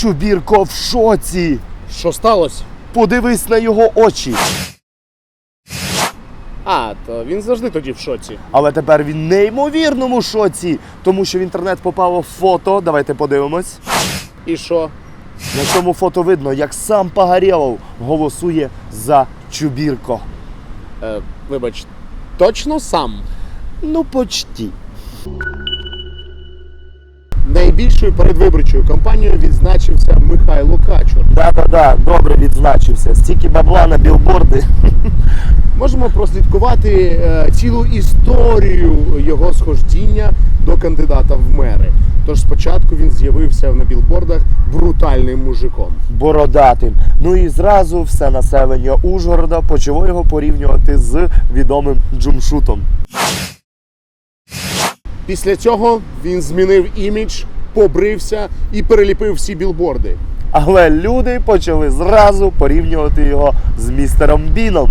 Чубірко в шоці. Що сталося? Подивись на його очі. А, то він завжди тоді в шоці. Але тепер він в неймовірному шоці, тому що в інтернет попало фото. Давайте подивимось. І що? На цьому фото видно, як сам Пагарєлов голосує за Чубірко. Е, вибач, точно сам? Ну, почти. Найбільшою передвиборчою кампанією відзначився Михайло Качур. Да-да-да, добре відзначився. Стільки бабла на білборди. Можемо прослідкувати е, цілу історію його сходжіння до кандидата в мери. Тож спочатку він з'явився на білбордах брутальним мужиком. бородатим. Ну і зразу все населення Ужгорода почало його порівнювати з відомим Джумшутом. Після цього він змінив імідж, побрився і переліпив всі білборди. Але люди почали зразу порівнювати його з містером Біном.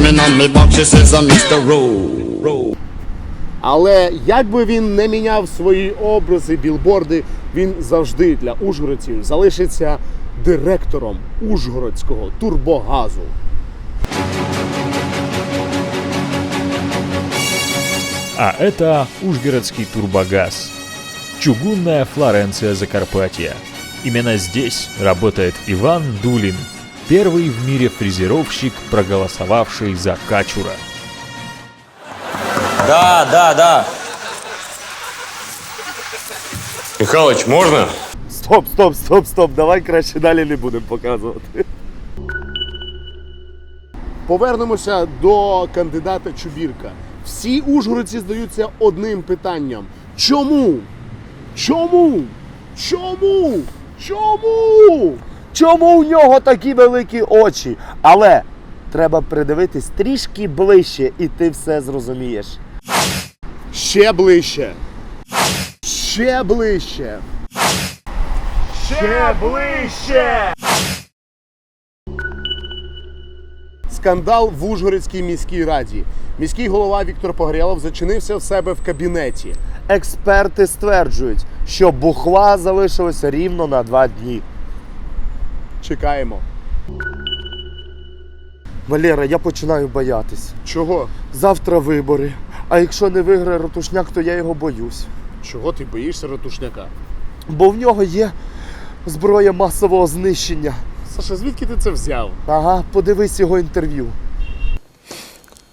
Me on me back, she says I'm Mr. Rowe. Rowe. Але як би він не міняв свої образи, білборди, він завжди для ужгородців залишиться директором Ужгородського турбогазу. А это Ужгородский турбогаз. Чугунная Флоренция Закарпатья. Именно здесь работает Иван Дулин, первый в мире фрезеровщик, проголосовавший за Качура. Да, да, да. Михалыч, можно? Стоп, стоп, стоп, стоп. Давай краще далі не будемо показувати. Повернемося до кандидата Чубірка. Всі ужгородці здаються одним питанням: чому? Чому? Чому? Чому? Чому у нього такі великі очі? Але треба придивитись трішки ближче, і ти все зрозумієш. Ще ближче. Ще ближче. Ще ближче. Скандал в Ужгородській міській раді. Міський голова Віктор Погорєлов зачинився в себе в кабінеті. Експерти стверджують, що бухла залишилося рівно на два дні. Чекаємо. Валера, я починаю боятись. Чого? Завтра вибори. А якщо не виграє Ратушняк, то я його боюсь. Чого ти боїшся ратушняка? Бо в нього є зброя масового знищення. Саша, звідки ти це взяв? Ага, подивись його інтерв'ю.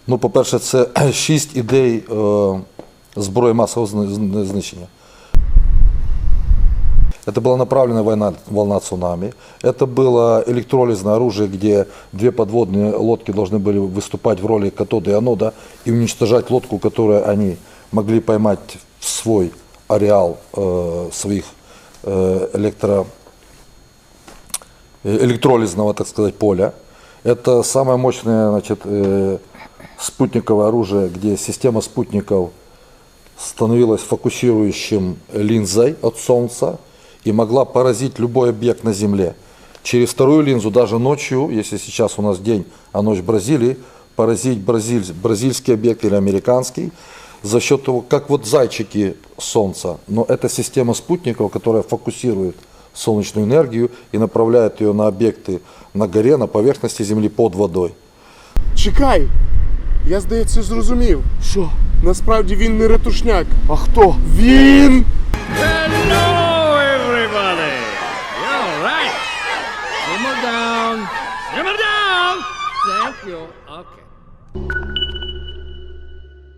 Ну, по-перше, це шість ідей е, зброї масового зни- зни- знищення. Это была направленная война, волна цунами. Это было электролизное оружие, где две подводные лодки должны были выступать в роли катода и анода и уничтожать лодку, которую они могли поймать в свой ареал э, своих э, электро, э, электролизного, так сказать, поля. Это самое мощное значит, э, спутниковое оружие, где система спутников становилась фокусирующим линзой от Солнца и могла поразить любой объект на Земле. Через вторую линзу, даже ночью, если сейчас у нас день, а ночь Бразилии, поразить бразиль- бразильский объект или американский за счет того, как вот зайчики Солнца. Но это система спутников, которая фокусирует солнечную энергию и направляет ее на объекты на горе, на поверхности Земли под водой. Чекай! Я, здається, зрозумів. Що? Насправді він не ратушняк. А хто? Він Hello, everybody. You all right? Simmer down. Simmer down. Thank you. Okay.